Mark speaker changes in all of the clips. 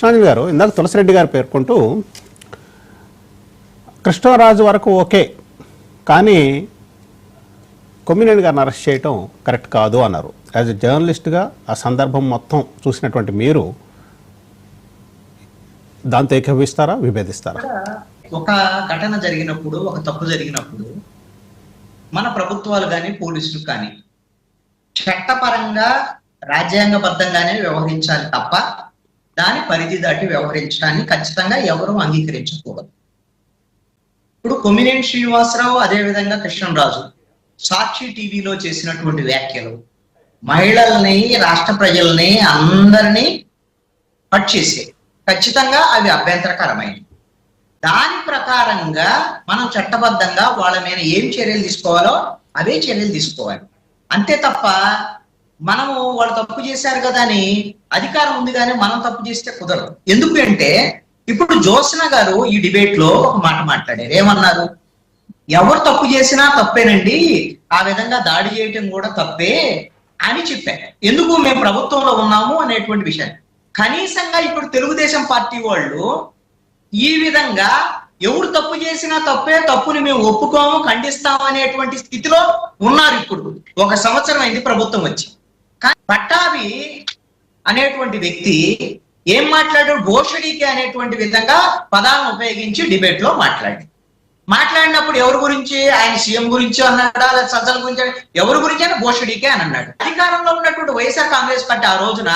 Speaker 1: కృష్ణాంజలి గారు ఇందాక తులసిరెడ్డి గారు పేర్కొంటూ కృష్ణరాజు వరకు ఓకే కానీ కొమ్మినేని గారిని అరెస్ట్ చేయటం కరెక్ట్ కాదు అన్నారు. యాజ్ ఎ జర్నలిస్ట్గా ఆ సందర్భం మొత్తం చూసినటువంటి మీరు దాంతో ఏకీభవిస్తారా విభేదిస్తారా?
Speaker 2: ఒక ఘటన జరిగినప్పుడు ఒక తప్పు జరిగినప్పుడు మన ప్రభుత్వాలు కానీ పోలీసులు కానీ చట్టపరంగా రాజ్యాంగబద్ధంగానే వ్యవహరించాలి తప్ప దాని పరిధి దాటి వ్యవహరించడాన్ని ఖచ్చితంగా ఎవరూ అంగీకరించకూడదు. ఇప్పుడు కొమినేని శ్రీనివాసరావు అదేవిధంగా కృష్ణరాజు సాక్షి టీవీలో చేసినటువంటి వ్యాఖ్యలు మహిళల్ని రాష్ట్ర ప్రజల్ని అందరినీ పట్ చేసే ఖచ్చితంగా అవి అభ్యంతరకరమైనవి. దాని ప్రకారంగా మనం చట్టబద్ధంగా వాళ్ళ మీద ఏం చర్యలు తీసుకోవాలో అవే చర్యలు తీసుకోవాలి. అంతే తప్ప మనము వాళ్ళు తప్పు చేశారు కదా అని అధికారం ఉంది కానీ మనం తప్పు చేస్తే కుదరదు. ఎందుకు అంటే ఇప్పుడు జోత్స్న గారు ఈ డిబేట్లో ఒక మాట మాట్లాడారు. ఏమన్నారు? ఎవరు తప్పు చేసినా తప్పేనండి ఆ విధంగా దాడి చేయటం కూడా తప్పే అని చెప్పారు. ఎందుకు మేము ప్రభుత్వంలో ఉన్నాము అనేటువంటి విషయం కనీసంగా ఇప్పుడు తెలుగుదేశం పార్టీ వాళ్ళు ఈ విధంగా ఎవరు తప్పు చేసినా తప్పే తప్పుని మేము ఒప్పుకోము ఖండిస్తాము అనేటువంటి స్థితిలో ఉన్నారు ఇప్పుడు. ఒక సంవత్సరం అయింది ప్రభుత్వం వచ్చి. కానీ పట్టాభి అనేటువంటి వ్యక్తి ఏం మాట్లాడాడు? భోషడికి అనేటువంటి విధంగా పదాలను ఉపయోగించి డిబేట్లో మాట్లాడి మాట్లాడినప్పుడు ఎవరి గురించి? ఆయన సీఎం గురించి అన్నాడా? లేదా సజ్జల గురించి ఎవరి గురించి అయినా భోషడికే అని అన్నాడు. అధికారంలో ఉన్నటువంటి వైఎస్ఆర్ కాంగ్రెస్ పార్టీ ఆ రోజున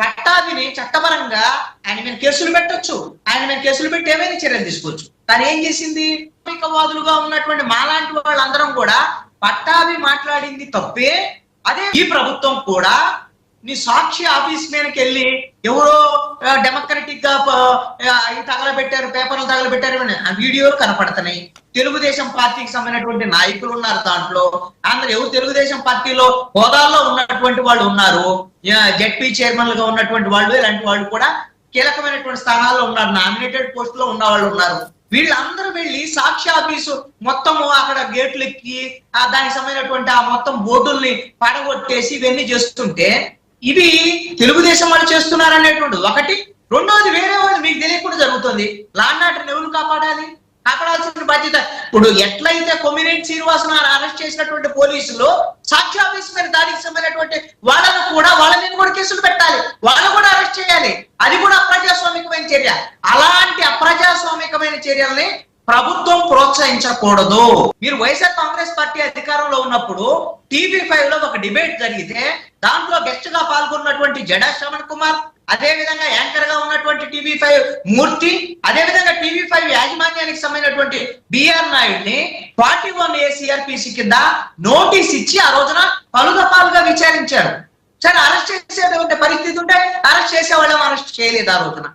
Speaker 2: పట్టాభిని చట్టపరంగా ఆయన మీద కేసులు పెట్టొచ్చు. ఆయన మీద కేసులు పెట్టి ఏమైనా చర్యలు తీసుకోవచ్చు. కానీ ఏం చేసింది? వాదులుగా ఉన్నటువంటి మాలాంటి వాళ్ళందరం కూడా పట్టాభి మాట్లాడింది తప్పే అదే ఈ ప్రభుత్వం కూడా నీ సాక్షి ఆఫీస్ మీదకి వెళ్ళి ఎవరో డెమోక్రటిక్గా ప- తగలబెట్టారు పేపర్లు తగలబెట్టారు అని ఆ వీడియోలు కనపడుతున్నాయి తెలుగుదేశం పార్టీకి సంబంధించినటువంటి నాయకులు ఉన్నారు దాంట్లో. అందరు ఎవరు తెలుగుదేశం పార్టీలో హోదాల్లో ఉన్నటువంటి వాళ్ళు ఉన్నారు. జెడ్పీ చైర్మన్గా ఉన్నటువంటి వాళ్ళు ఇలాంటి వాళ్ళు కూడా కీలకమైనటువంటి స్థానాల్లో ఉన్నారు నామినేటెడ్ పోస్ట్లో ఉన్న వాళ్ళు ఉన్నారు. వీళ్ళందరూ వెళ్ళి సాక్షి ఆఫీసు మొత్తము అక్కడ గేట్లు ఎక్కి ఆ దానికి సంబంధించినటువంటి ఆ మొత్తం బోర్డుల్ని పడగొట్టేసి ఇవన్నీ చేస్తుంటే ఇవి తెలుగుదేశం వాళ్ళు చేస్తున్నారు అనేటువంటి ఒకటి. రెండోది వేరే వాళ్ళు మీకు తెలియకుండా జరుగుతుంది. లాండ్ ఆర్డర్ ఎవరు కాపాడాలి? కాపాడాల్సిన బాధ్యత. ఇప్పుడు ఎట్లయితే కొమినేట్ శ్రీనివాసన్ అరెస్ట్ చేసినటువంటి పోలీసులు సాక్షి ఆఫీస్ మీద దాడికి సంబంధించినటువంటి వాళ్ళను కూడా వాళ్ళ మీద కూడా కేసులు పెట్టాలి. వాళ్ళను కూడా అరెస్ట్ చేయాలి. అది కూడా చర్య. అలాంటి అప్రజాస్వామికమైన చర్యల్ని ప్రభుత్వం ప్రోత్సహించకూడదు. మీరు వైఎస్ఆర్ కాంగ్రెస్ పార్టీ అధికారంలో ఉన్నప్పుడు టీవీ ఫైవ్లో ఒక డిబేట్ జరిగితే దాంట్లో గెస్ట్గా పాల్గొన్నటువంటి జడా శ్రవణ్ కుమార్ అదే విధంగా యాంకర్గా ఉన్నటువంటి టీవీ ఫైవ్ మూర్తి అదే విధంగా టీవీ ఫైవ్ యాజమాన్యానికి సంబంధించినటువంటి బిఆర్ నాయుడిని ఫార్టీ వన్ ఏ కింద నోటీస్ ఇచ్చి ఆ రోజున పలుదపాలుగా విచారించారు సరే అరెస్ట్ చేసేటువంటి పరిస్థితి ఉంటే అరెస్ట్ చేసేవాళ్ళం అరెస్ట్ చేయలేదు ఆ రోజున.